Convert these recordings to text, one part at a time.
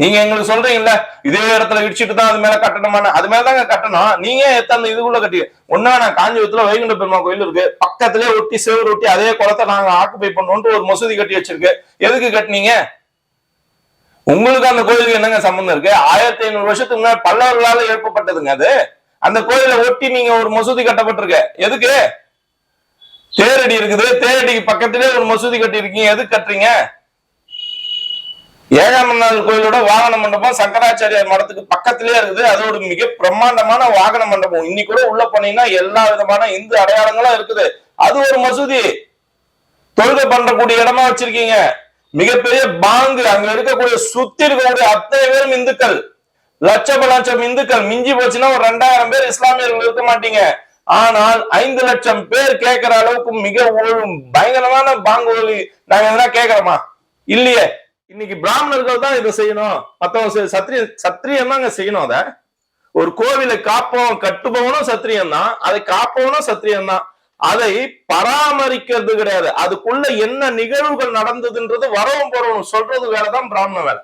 நீங்க எங்களுக்கு சொல்றீங்கல்ல இதே இடத்துல இடிச்சிட்டு தான் அது மேல கட்டணுமான அது மேலதாங்க கட்டணும். நீங்க எத்தனை இதுக்குள்ள கட்டி ஒன்னா நான் காஞ்சிபுரத்துல வைகுண்ட பெருமாள் கோயில் இருக்கு. பக்கத்திலே ஒட்டி சேவர் ஒட்டி அதே குளத்தை நாங்க ஆக்குபை பண்ணோம்ட்டு ஒரு மசூதி கட்டி வச்சிருக்கு. எதுக்கு கட்டினீங்க? உங்களுக்கு அந்த கோயிலுக்கு என்னங்க சம்பந்தம் இருக்கு? ஆயிரத்தி ஐநூறு வருஷத்துக்கு முன்னாடி பல்லவர்களால எழுப்பப்பட்டதுங்க அது. அந்த கோயிலை ஒட்டி நீங்க ஒரு மசூதி கட்டப்பட்டிருக்க. எதுக்கு? தேரடி இருக்குது. தேரடிக்கு பக்கத்திலே ஒரு மசூதி கட்டி இருக்கீங்க எதுக்கு கட்டுறீங்க? ஏகாமநாதர் கோயிலோட வாகன மண்டபம் சங்கராச்சாரியார் மடத்துக்கு பக்கத்திலே இருக்குது. அது ஒரு மிக பிரம்மாண்டமான வாகன மண்டபம். இன்னைக்கு கூட உள்ள போனீங்கன்னா எல்லா விதமான இந்து அடையாளங்களும் இருக்குது. அது ஒரு மசூதி. தொழுகை பண்றக்கூடிய இடமா வச்சிருக்கீங்க. மிகப்பெரிய பாங்கு. அங்க இருக்கக்கூடிய சுத்தி இருக்கக்கூடிய அத்தனை பேரும் இந்துக்கள். லட்சம் லட்சம் இந்துக்கள். மிஞ்சி போச்சுன்னா ஒரு ரெண்டாயிரம் பேர் இஸ்லாமியர்கள் இருக்க மாட்டீங்க. ஆனால் ஐந்து லட்சம் பேர் கேட்கிற அளவுக்கு மிக பயங்கரமான பாங்கு ஒலி நாங்க எதனா கேட்கிறோமா இல்லையே. இன்னைக்கு பிராமணர்கள் தான் இதை செய்யணும். மத்தவங்க செ- சத்திரிய சத்திரியன் தாங்க செய்யணும் அத. ஒரு கோவிலை காப்பவன் கட்டுபவனும் சத்திரியன் தான் அதை காப்பவனும் சத்திரியன் தான் அதை பராமரிக்கிறது கிடையாது. அதுக்குள்ள என்ன நிகழ்வுகள் நடந்ததுன்றது வரவும் போறவனும் சொல்றது வேலைதான் பிராமண வேலை.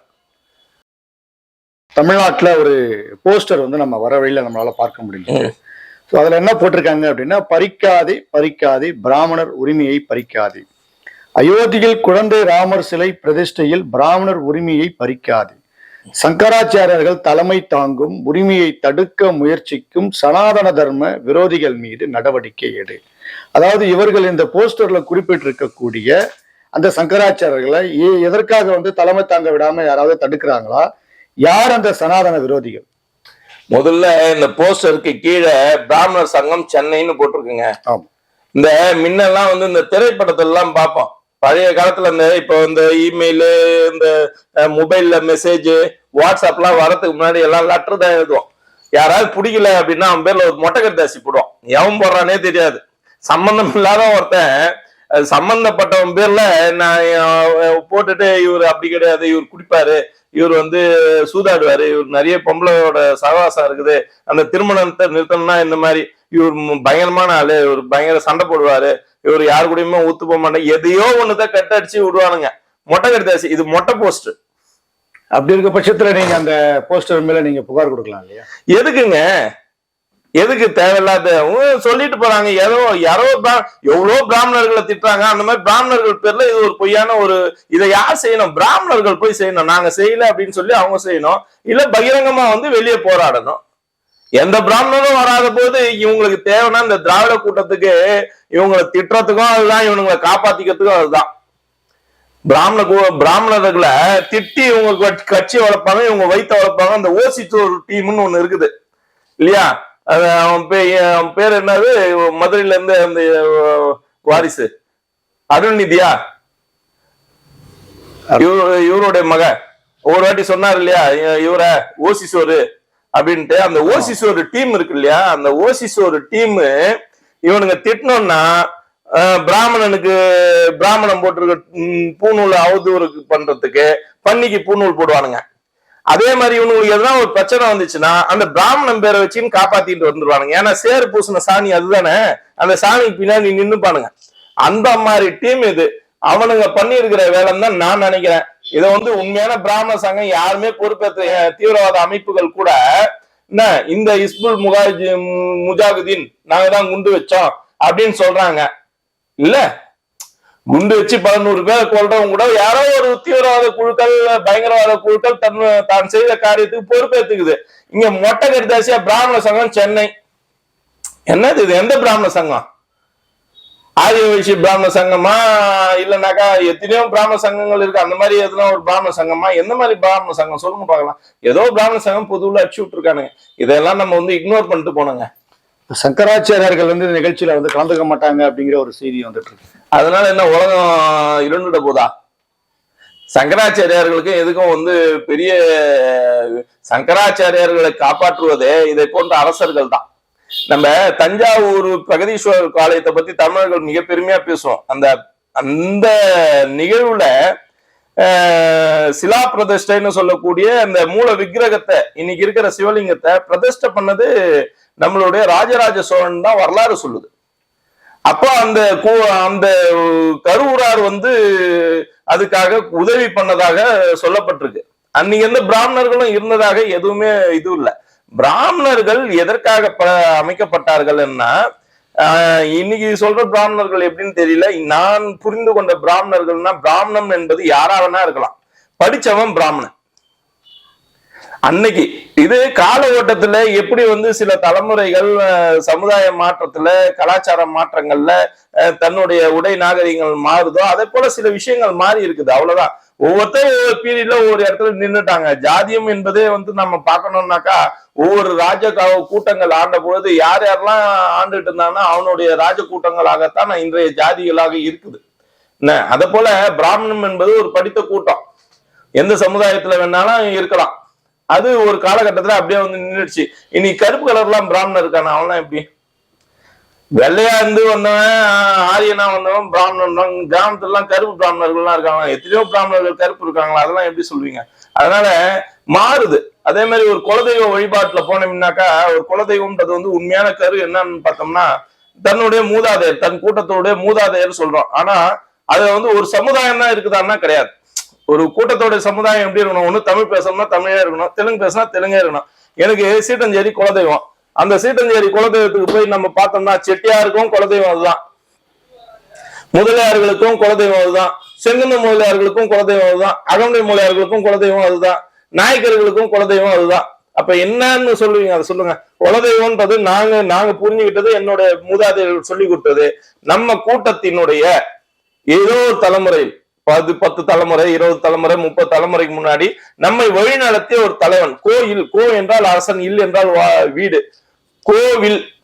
தமிழ்நாட்டுல ஒரு போஸ்டர் வந்து நம்ம வர வழியில நம்மளால பார்க்க முடிஞ்சது. ஸோ அதுல என்ன போட்டிருக்காங்க அப்படின்னா பறிக்காதே பறிக்காதே பிராமணர் உரிமையை பறிக்காதே. அயோத்தியில் குழந்தை ராமர் சிலை பிரதிஷ்டையில் பிராமணர் உரிமையை பறிக்காதே. சங்கராச்சாரியர்கள் தலைமை தாங்கும் உரிமையை தடுக்க முயற்சிக்கும் சனாதன தர்ம விரோதிகள் மீது நடவடிக்கை எடு. அதாவது இவர்கள் இந்த போஸ்டர்ல குறிப்பிட்டிருக்கக்கூடிய அந்த சங்கராச்சாரியர்களை ஏ- எதற்காக வந்து தலைமை தாங்க விடாம யாராவது தடுக்கிறாங்களா? யார் அந்த சனாதன விரோதிகள்? முதல்ல இந்த போஸ்டருக்கு கீழே பிராமணர் சங்கம் சென்னைன்னு போட்டிருக்குங்க. இந்த முன்னெல்லாம் வந்து இந்த திரைப்படத்துல எல்லாம் பார்ப்போம். பழைய காலத்துல இந்த இப்போ இந்த இமெயிலு இந்த மொபைல்ல மெசேஜ் வாட்ஸ்அப்லாம் வரதுக்கு முன்னாடி எல்லாம் லெட்டர் தான் எழுதுவோம். யாராவது பிடிக்கல அப்படின்னா அவன் பேர்ல ஒரு மொட்டை கட்டாசி போடுவான். எவன் போடுறானே தெரியாது. சம்பந்தம் இல்லாத ஒருத்தன் சம்பந்தப்பட்டவன் பேர்ல நான் போட்டுட்டு இவர் அப்படி கிடையாது இவர் குடிப்பாரு இவர் வந்து சூதாடுவாரு இவர் நிறைய பொம்பளையோட சகவாசம் இருக்குது அந்த திருமணத்தை நிறுத்தணும்னா இந்த மாதிரி இவர் பயங்கரமான ஆளு இவர் பயங்கர சண்டை போடுவாரு இவர் யாரு கூடயுமே ஒத்து போக மாட்டேன் எதையோ ஒண்ணுதான் கட்டடிச்சு விடுவானுங்க. மொட்டை கடிதாசி இது மொட்டை போஸ்ட் அப்படி இருக்க பட்சத்துல நீங்க அந்த போஸ்டர் மேல நீங்க புகார் கொடுக்கலாம் இல்லையா? எதுக்குங்க? எதுக்கு தேவையில்லாத சொல்லிட்டு போறாங்க. ஏதோ யாரோ எவ்வளவோ பிராமணர்களை திட்டுறாங்க. அந்த மாதிரி பிராமணர்கள் பேர்ல இது ஒரு பொய்யான ஒரு இதை யார் செய்யணும்? பிராமணர்கள் போய் செய்யணும். நாங்க செய்யல அப்படின்னு சொல்லி அவங்க செய்யணும். இல்ல பகிரங்கமா வந்து வெளியே போராடணும். எந்த பிராமணரும் வராத போது இவங்களுக்கு தேவைன்னா இந்த திராவிட கூட்டத்துக்கு இவங்களை திட்டுறதுக்கும் அதுதான் இவனுங்களை காப்பாத்திக்கிறதுக்கும் அதுதான். பிராமண பிராமணர்களை திட்டி இவங்க கட்சி- வளர்ப்பாங்க இவங்க வைத்த வளர்ப்பாங்க அந்த ஓசித்தூர் டீம்னு ஒண்ணு இருக்குது. இல்லையா? அது அவன் பேர் அவன் பேர் என்னது? மதுரையில இருந்து அந்த வாரிசு. அருள்நிதியா? இவரு இவருடைய மக. ஒரு வாட்டி சொன்னார் இல்லையா? இவர ஓசிசோரு அப்படின்ட்டு அந்த ஓசிசோரு டீம் இருக்கு இல்லையா? அந்த ஓசிசோரு டீம் இவனுங்க திட்டினோம்னா அஹ், பிராமணனுக்கு பிராமணன் போட்டிருக்க பூநூல் அவதூறு பண்றதுக்கு பன்னிக்கு பூநூல் போடுவானுங்க. அதே மாதிரி இவனுங்களுக்கு எதனா ஒரு பிரச்சனை வந்துச்சுன்னா அந்த பிராமணன் பேரை வச்சுன்னு காப்பாத்திட்டு வந்துருவானுங்க. ஏன்னா சேர் பூசின சாணி அதுதானே? அந்த சாணிக்கு பின்னாடி நின்னுப்பானுங்க. அந்த மாதிரி டீம் இது. அவனுங்க பண்ணியிருக்கிற வேலைன்னு தான் நான் நினைக்கிறேன். இதை வந்து உண்மையான பிராமண சங்கம் யாருமே பொறுப்பேற்ற தீவிரவாத அமைப்புகள் கூட என்ன இந்த இஸ்புல் முகாஜி முஜாகுதீன் நாங்க தான் குண்டு வச்சோம் அப்படின்னு சொல்றாங்க. இல்ல குண்டு வச்சு பதினூறு பேர் கொல்றவங்க கூட யாரோ ஒரு தீவிரவாத குழுக்கள் பயங்கரவாத குழுக்கள் தன் தான் செய்த காரியத்துக்கு பொறுப்பேற்றுக்குது. இங்க மொட்டை கடிதாசியா பிராமண சங்கம் சென்னை. என்னது இது? எந்த பிராமண சங்கம்? ஆரிய வைசிய பிராமண சங்கமா? இல்லைனாக்கா எத்தனையோ பிராமண சங்கங்கள் இருக்கு. அந்த மாதிரி எதுனா ஒரு பிராமண சங்கமா? எந்த மாதிரி பிராமண சங்கம்? சொல்லுங்க பார்க்கலாம். ஏதோ பிராமண சங்கம் பொதுவில் அடிச்சு விட்டுருக்கானுங்க. இதெல்லாம் நம்ம வந்து இக்னோர் பண்ணிட்டு போனோங்க. சங்கராச்சாரியர்கள் வந்து இந்த நிகழ்ச்சியில வந்து கலந்துக்க மாட்டாங்க அப்படிங்கிற ஒரு செய்தி வந்துட்டு இருக்கு. அதனால என்ன உலகம் இருண்டுட போதா? சங்கராச்சாரியார்களுக்கு எதுக்கும் வந்து பெரிய சங்கராச்சாரியார்களை காப்பாற்றுவதே இதை போன்ற அரசர்கள் தான் நம்ம தஞ்சாவூர் பிரகதீஸ்வரர் ஆலயத்தை பத்தி தமிழர்கள் மிக பெருமையா பேசுவோம் அந்த அந்த நிகழ்வுல ஆஹ், சிலா பிரதிஷ்டைன்னு சொல்லக்கூடிய அந்த மூல விக்கிரகத்தை இன்னைக்கு இருக்கிற சிவலிங்கத்தை பிரதிஷ்டை பண்ணது நம்மளுடைய ராஜராஜ சோழன் தான் வரலாறு சொல்லுது. அப்போ அந்த அந்த கருவூரார் வந்து அதுக்காக உதவி பண்ணதாக சொல்லப்பட்டிருக்கு. அன்னைக்கு எந்த பிராமணர்களும் இருந்ததாக எதுவுமே இது இல்ல. பிராமணர்கள் எதற்காக ப- அமைக்கப்பட்டார்கள்னா இன்னைக்கு சொல்ற பிராமணர்கள் எப்படின்னு தெரியல. நான் புரிந்து கொண்ட பிராமணர்கள்னா பிராமணம் என்பது யாரா வேணா இருக்கலாம். படிச்சவன் பிராமணன். அன்னைக்கு இது கால ஓட்டத்துல எப்படி வந்து சில தலைமுறைகள் அஹ், சமுதாய மாற்றத்துல கலாச்சார மாற்றங்கள்ல அஹ், தன்னுடைய உடை நாகரிகங்கள் மாறுதோ அதே போல சில விஷயங்கள் மாறி இருக்குது. அவ்வளவுதான். ஒவ்வொருத்தரும் ஒவ்வொரு பீரியட்ல ஒவ்வொரு இடத்துல நின்றுட்டாங்க ஜாதியம் என்பதே வந்து நம்ம பார்க்கணும்னாக்கா ஒவ்வொரு ராஜ கூட்டங்கள் ஆண்ட பொழுது யார் யாரெல்லாம் ஆண்டுட்டு இருந்தாங்கன்னா அவனுடைய ராஜ கூட்டங்களாகத்தான் இன்றைய ஜாதிகளாக இருக்குது. என்ன? அதே போல பிராமணம் என்பது ஒரு படித்த கூட்டம். எந்த சமுதாயத்துல வேணாலும் இருக்கலாம். அது ஒரு காலகட்டத்துல அப்படியே வந்து நின்றுடுச்சு இனி கருப்பு கலர்லாம் பிராமணர் இருக்கான? அவன்லாம் எப்படி? வெள்ளையா இருந்து வந்தவன் ஆரியனா வந்தவன் பிராமணன் கிராமத்துல எல்லாம் கருப்பு பிராமணர்கள்லாம் இருக்காங்க. எத்தனையோ பிராமணர்கள் கருப்பு இருக்காங்களா? அதெல்லாம் எப்படி சொல்லுவீங்க அதனால மாறுது. அதே மாதிரி ஒரு குலதெய்வ வழிபாட்டுல போனோம்னாக்கா ஒரு குலதெய்வம்ன்றது வந்து உண்மையான கரு என்னன்னு பார்த்தோம்னா தன்னுடைய மூதாதையர் தன் கூட்டத்தோடைய மூதாதையர் சொல்றோம். ஆனா அதுல வந்து ஒரு சமுதாயம் தான் இருக்குதான்னா கிடையாது. ஒரு கூட்டத்தோட சமுதாயம் எப்படி இருக்கணும்? ஒண்ணு தமிழ் பேசணும்னா தமிழே இருக்கணும். தெலுங்கு பேசினா தெலுங்கே இருக்கணும். எனக்கு சீட்டஞ்சேரி குலதெய்வம். அந்த சீட்டஞ்சேரி குலதெய்வத்துக்கு போய் நம்ம பார்த்தோம்னா செட்டியாருக்கும் குலதெய்வம் அதுதான். முதலியார்களுக்கும் குலதெய்வம் அதுதான். செங்குந்த முதலியார்களுக்கும் குலதெய்வம் அதுதான். அகமுடை முதலியார்களுக்கும் குலதெய்வம் அதுதான். நாயக்கர்களுக்கும் குலதெய்வம் அதுதான். அப்ப என்னன்னு சொல்லுவீங்க அதை சொல்லுங்க. குலதெய்வம்ன்றது நாங்க நாங்க புரிஞ்சுக்கிட்டது என்னோட மூதாதையர்கள் சொல்லி கொடுத்தது. நம்ம கூட்டத்தினுடைய ஏதோ ஒரு தலைமுறை பத்து பத்து தலைமுறை இருபது தலைமுறை முப்பது தலைமுறைக்கு முன்னாடி நம்மை வழிநடத்திய ஒரு தலைவன். கோயில் கோ என்றால் அரசன் இல் என்றால் வா- வீடு. கோவில்.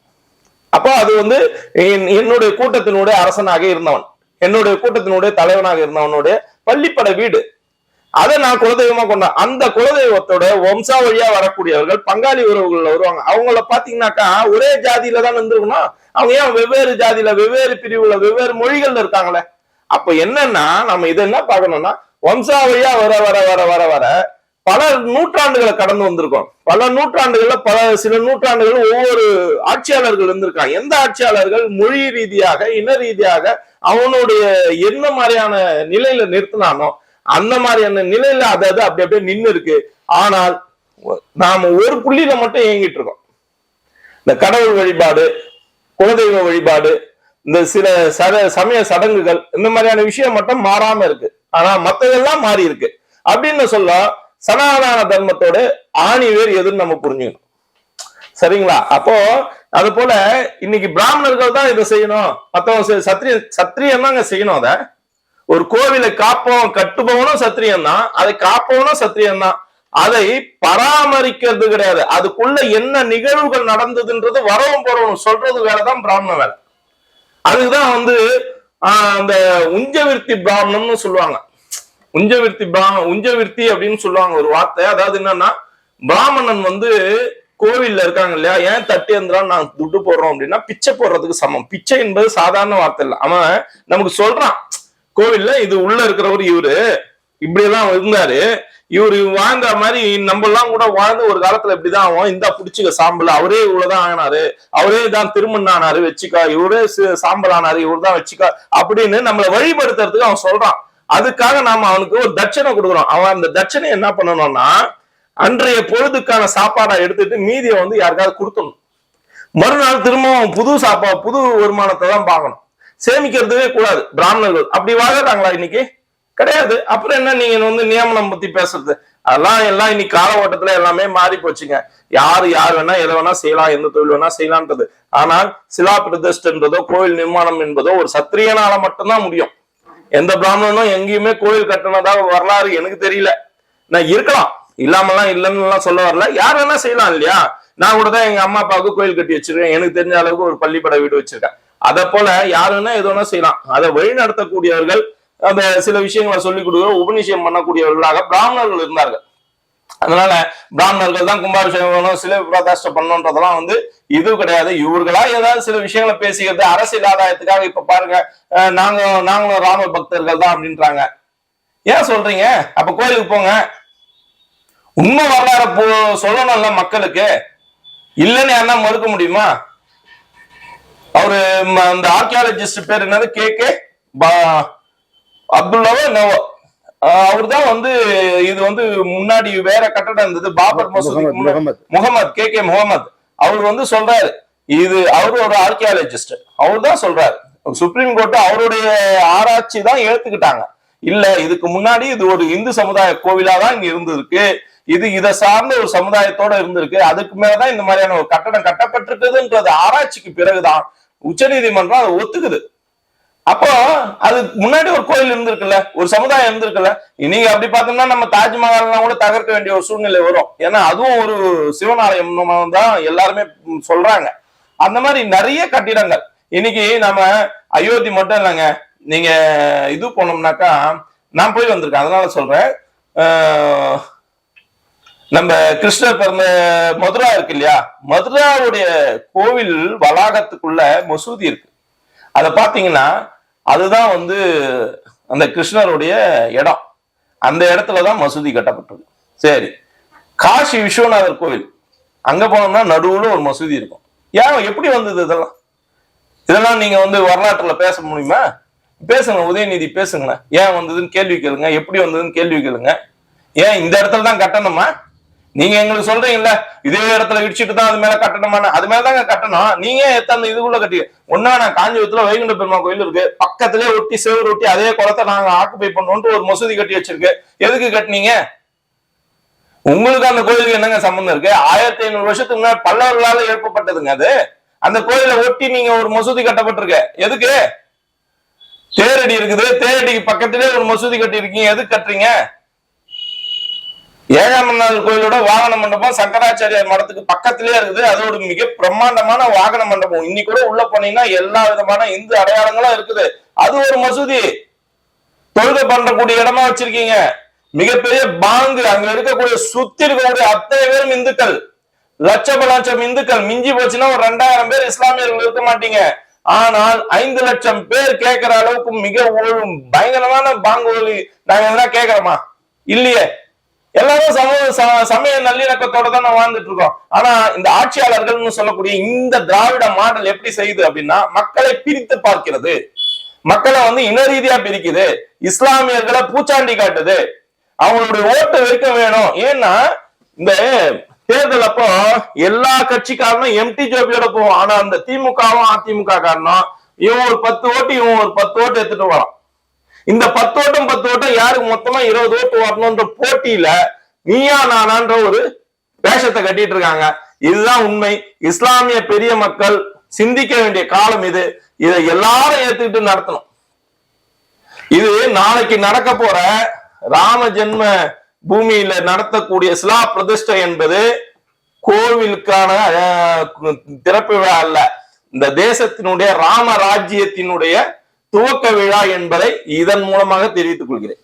அப்போ அது வந்து என்- என்னுடைய கூட்டத்தினுடைய அரசனாக இருந்தவன். என்னுடைய கூட்டத்தினுடைய தலைவனாக இருந்தவனுடைய பள்ளிப்படை வீடு. அதை நான் குலதெய்வமா கொண்டேன். அந்த குலதெய்வத்தோட வம்சா வழியா வரக்கூடியவர்கள் பங்காளி உறவுகள்ல வருவாங்க. அவங்கள பாத்தீங்கன்னாக்கா ஒரே ஜாதியில தான் இருந்திருக்கணும் அவங்க ஏன் வெவ்வேறு ஜாதியில வெவ்வேறு பிரிவுல வெவ்வேறு மொழிகள்ல இருக்காங்களே? அப்ப என்னன்னா நம்ம இதை என்ன பார்க்கணும்னா வம்சா வழியா வர வர வர வர வர பல நூற்றாண்டுகளை கடந்து வந்திருக்கோம். பல நூற்றாண்டுகள்ல பல சில நூற்றாண்டுகள் ஒவ்வொரு ஆட்சியாளர்கள் இருந்திருக்காங்க. எந்த ஆட்சியாளர்கள்? மொழி ரீதியாக இன ரீதியாக அவனுடைய என்ன மாதிரியான நிலையில நிறுத்தினானோ அந்த மாதிரியான நிலையில அது அது அப்படி அப்படியே நின்னு இருக்கு ஆனால் நாம ஒரு புள்ளியில மட்டும் இயங்கிட்டு இருக்கோம். இந்த கடவுள் வழிபாடு குலதெய்வ வழிபாடு இந்த சில சத சமய சடங்குகள் இந்த மாதிரியான விஷயம் மட்டும் மாறாம இருக்கு. ஆனா மத்ததெல்லாம் மாறி இருக்கு அப்படின்னு சொல்ல சனாதன தர்மத்தோட ஆணி வேர் எதுன்னு நம்ம புரிஞ்சுக்கணும். சரிங்களா? அப்போ அது போல இன்னைக்கு பிராமணர்கள் தான் இதை செய்யணும். மற்றவங்க செ- சத்திரிய சத்திரியன் தாங்க செய்யணும் அதை. ஒரு கோவிலை காப்பவன் கட்டுபவனும் சத்திரியன் தான். அதை காப்பவனும் சத்திரியன் தான். அதை பராமரிக்கிறது கிடையாது. அதுக்குள்ள என்ன நிகழ்வுகள் நடந்ததுன்றது வரவும் போறவனும் சொல்றது வேலைதான் பிராமண வேலை. அதுதான் வந்து ஆஹ், அந்த உஞ்சவிருத்தி பிராமணம்னு சொல்லுவாங்க. உஞ்சவிருத்தி பிராம உஞ்சவிருத்தி அப்படின்னு சொல்லுவாங்க ஒரு வார்த்தை. அதாவது என்னன்னா பிராமணன் வந்து கோவில்ல இருக்காங்க இல்லையா? ஏன் தட்டி இருந்தாலும் நான் துட்டு போடுறோம் அப்படின்னா பிச்சை போடுறதுக்கு சமம். பிச்சை என்பது சாதாரண வார்த்தை இல்லை. அவன் நமக்கு சொல்றான் கோவில்ல இது உள்ள இருக்கிறவர் இவரு. இப்படியெல்லாம் இருந்தாரு. இவரு வாழ்ந்த மாதிரி நம்ம எல்லாம் கூட வாழ்ந்து ஒரு காலத்துல இப்படிதான் ஆகும் இந்த புடிச்சுக்க சாம்பல். அவரே இவ்வளவுதான் ஆனாரு. அவரே தான் திருமண் ஆனாரு வச்சுக்கா. இவரே சாம்பல் ஆனாரு இவரு தான் வச்சுக்கா. அப்படின்னு நம்மளை வழிபடுத்துறதுக்கு அவன் சொல்றான். அதுக்காக நாம அவனுக்கு ஒரு தட்சணை கொடுக்குறோம் அவன் அந்த தட்சணை என்ன பண்ணணும்னா அன்றைய பொழுதுக்கான சாப்பாடை எடுத்துட்டு மீதியை வந்து யாருக்காவது கொடுத்துடணும். மறுநாள் திரும்பவும் புது சாப்பா புது வருமானத்தை தான் பார்க்கணும். சேமிக்கிறதுவே கூடாது. பிராமணர்கள் அப்படி வாழறாங்களா இன்னைக்கு? கிடையாது. அப்புறம் என்ன நீங்க வந்து நியமனம் பத்தி பேசுறது? அதெல்லாம் எல்லாம் இன்னைக்கு கால ஓட்டத்துல எல்லாமே மாறி போச்சுங்க. யாரு யார் வேணா எதை வேணா செய்யலாம் எந்த தொழில் வேணா செய்யலாம்ன்றது. ஆனால் சிலா பிரதிஷ்டன்றதோ கோயில் நிர்மாணம் என்பதோ ஒரு சத்திரியனால மட்டும்தான் முடியும். எந்த பிராமணனும் எங்கேயுமே கோயில் கட்டினதாக வரலாறு எனக்கு தெரியல. நான் இருக்கலாம். இல்லாமலாம் இல்லைன்னு எல்லாம் சொல்ல வரல. யார் வேணா செய்யலாம் இல்லையா? நான் கூட தான் எங்க அம்மா அப்பாவுக்கு கோயில் கட்டி வச்சிருக்கேன். எனக்கு தெரிஞ்ச அளவுக்கு ஒரு பள்ளிப்பட வீடு வச்சிருக்கேன். அதை போல யார் வேணா எது வேணா செய்யலாம். அதை வழி நடத்தக்கூடியவர்கள் அந்த சில விஷயங்களை சொல்லிக் கொடுக்க உபநிஷயம் பண்ணக்கூடியவர்களாக பிராமணர்கள் இருந்தார்கள். அதனால பிராமணர்கள் தான் கும்பாபிஷேகம் பண்ணணும் சிலை பிரதாஷ்ட பண்ணணுன்றதெல்லாம் வந்து இது கிடையாது. இவர்களா ஏதாவது சில விஷயங்களை பேசிக்கிறது அரசியல் ஆதாயத்துக்காக இப்ப பாருங்க நாங்க நாங்களும் ராம பக்தர்கள் தான் அப்படின்றாங்க. ஏன் சொல்றீங்க? அப்ப கோயிலுக்கு போங்க. உண்மை வரலாறு போ சொல்லணும்ல மக்களுக்கு. இல்லைன்னு யாருன்னா மறுக்க முடியுமா? அவரு ம- அந்த ஆர்கியாலஜிஸ்ட் பேர் என்னது? கே கே அப்துல்லாவோ என்னவோ. அவர் தான் வந்து இது வந்து முன்னாடி வேற கட்டடம் இருந்தது. பாபர் மசூதிக்கு முகமது கே. கே. முகமது. அவர் வந்து சொல்றாரு இது அவரு ஒரு ஆர்கியாலஜிஸ்ட் அவர் தான் சொல்றாரு. சுப்ரீம் கோர்ட் அவருடைய ஆராய்ச்சி தான் ஏத்துக்கிட்டாங்க. இல்ல இதுக்கு முன்னாடி இது ஒரு இந்து சமுதாய கோவிலா தான் இங்க இருந்திருக்கு. இது இதை சார்ந்த ஒரு சமுதாயத்தோட இருந்திருக்கு. அதுக்கு மேலதான் இந்த மாதிரியான ஒரு கட்டடம் கட்டப்பட்டிருக்குதுன்றது ஆராய்ச்சிக்கு பிறகுதான். உச்சநீதிமன்றம் அதை ஒத்துக்குது. அப்போ அது முன்னாடி ஒரு கோயில் இருந்திருக்குல்ல ஒரு சமுதாயம் இருந்திருக்குல்ல. நீங்க அப்படி பார்த்தோம்னா நம்ம தாஜ்மஹால்லாம் கூட தகர்க்க வேண்டிய ஒரு சூழ்நிலை வரும். ஏன்னா அதுவும் ஒரு சிவனாலயம் தான் எல்லாருமே சொல்றாங்க. அந்த மாதிரி நிறைய கட்டிடங்கள். இன்னைக்கு நம்ம அயோத்தி மட்டும் இல்லைங்க. நீங்க இது போனோம்னாக்கா நான் போய் வந்திருக்கேன். அதனால சொல்றேன். நம்ம கிருஷ்ணர் பிறந்த மதுரா இருக்கு இல்லையா? மதுராவுடைய கோவில் வளாகத்துக்குள்ள மசூதி இருக்கு. அதை பாத்தீங்கன்னா அதுதான் வந்து அந்த கிருஷ்ணருடைய இடம். அந்த இடத்துல தான் மசூதி கட்டப்பட்டது. சரி. காசி விஸ்வநாதர் கோவில். அங்க போனோம்னா நடுவுல ஒரு மசூதி இருக்கும். ஏன்? எப்படி வந்தது இதெல்லாம்? இதெல்லாம் நீங்க வந்து வரலாற்றுல பேச முடியுமா? பேசுங்க உதயநிதி பேசுங்களேன். ஏன் வந்ததுன்னு கேள்வி கேளுங்க. எப்படி வந்ததுன்னு கேள்வி கேளுங்க. ஏன் இந்த இடத்துல தான் கட்டணுமா? நீங்க எங்களுக்கு சொல்றீங்கல்ல இதே இடத்துல இடிச்சிட்டு தான் அது மேல கட்டணமான அது மேலதாங்க கட்டணும். நீங்க எத்தனை இதுக்குள்ள கட்டி. ஒன்னா நான் காஞ்சிபுரத்துல வைகுண்ட பெருமா கோயில் இருக்கு. பக்கத்திலே ஒட்டி சேவர் ஒட்டி அதே குளத்தை நாங்க ஆக்குப்பை பண்ணோம்ட்டு ஒரு மசூதி கட்டி வச்சிருக்கு. எதுக்கு கட்டினீங்க? உங்களுக்கு அந்த கோயிலுக்கு என்னங்க சம்பந்தம் இருக்கு? ஆயிரத்தி ஐநூறு வருஷத்துக்கு முன்னாடி பல்லவர்களால எழுப்பப்பட்டதுங்க அது. அந்த கோயிலை ஒட்டி நீங்க ஒரு மசூதி கட்டப்பட்டிருக்க. எதுக்கு? தேரடி இருக்குது. தேரடிக்கு பக்கத்திலே ஒரு மசூதி கட்டி இருக்கீங்க எதுக்கு கட்டுறீங்க? ஏகாம்பரநாதர் கோயிலோட வாகன மண்டபம் சங்கராச்சாரியார் மடத்துக்கு பக்கத்திலே இருக்குது. அது ஒரு மிக பிரம்மாண்டமான வாகன மண்டபம். இன்னைக்கு கூட உள்ள போனீங்கன்னா எல்லா விதமான இந்து அடையாளங்களும் இருக்குது. அது ஒரு மசூதி. தொழுகை பண்றக்கூடிய இடமா வச்சிருக்கீங்க. மிகப்பெரிய பாங்கு. அங்க இருக்கக்கூடிய சுத்தி இருக்கக்கூடிய அத்தனை பேரும் இந்துக்கள். லட்சம் லட்சம் இந்துக்கள். மிஞ்சி போச்சுன்னா ஒரு ரெண்டாயிரம் பேர் இஸ்லாமியர்கள் இருக்க மாட்டீங்க. ஆனால் ஐந்து லட்சம் பேர் கேட்கிற அளவுக்கு மிக பயங்கரமான பாங்கு ஒலி நாங்க எதனா கேட்கிறோமா இல்லையே. எல்லாரும் சமூக ச- சமய நல்லிணக்கத்தோட தான் நம்ம வாழ்ந்துட்டு இருக்கோம் ஆனா இந்த ஆட்சியாளர்கள்னு சொல்லக்கூடிய இந்த திராவிட மாடல் எப்படி செய்யுது அப்படின்னா மக்களை பிரித்து பார்க்கிறது. மக்களை வந்து இன ரீதியா பிரிக்குது. இஸ்லாமியர்களை பூச்சாண்டி காட்டுது. அவங்களுடைய ஓட்டு வெறுக்க வேணும். ஏன்னா இந்த தேர்தல் அப்போ எல்லா கட்சிக்காரனும் எம்டி ஜோபியோட போவோம். ஆனா அந்த திமுகவும் அதிமுக காரணம் இவன் ஒரு பத்து ஓட்டு இவன் ஒரு பத்து ஓட்டு எடுத்துட்டு வரான் இந்த பத்து ஓட்டம் பத்து ஓட்டம் யாருக்கு மொத்தமா இருபது ஓட்டு வரணும்ன்ற போட்டியில நீயா நானான்ற ஒரு வேஷத்தை கட்டிட்டு இருக்காங்க. இதுதான் உண்மை. இஸ்லாமிய பெரிய மக்கள் சிந்திக்க வேண்டிய காலம் இது. இதை எல்லாரும் ஏத்துக்கிட்டு நடத்தணும். இது நாளைக்கு நடக்க போற ராம ஜென்ம பூமியில நடத்தக்கூடிய சிலா பிரதிஷ்டை என்பது கோவிலுக்கான திறப்பு விழா அல்ல. இந்த தேசத்தினுடைய ராம ராஜ்யத்தினுடைய துவக்க விழா என்பதை இதன் மூலமாக தெரிவித்துக் கொள்கிறேன்.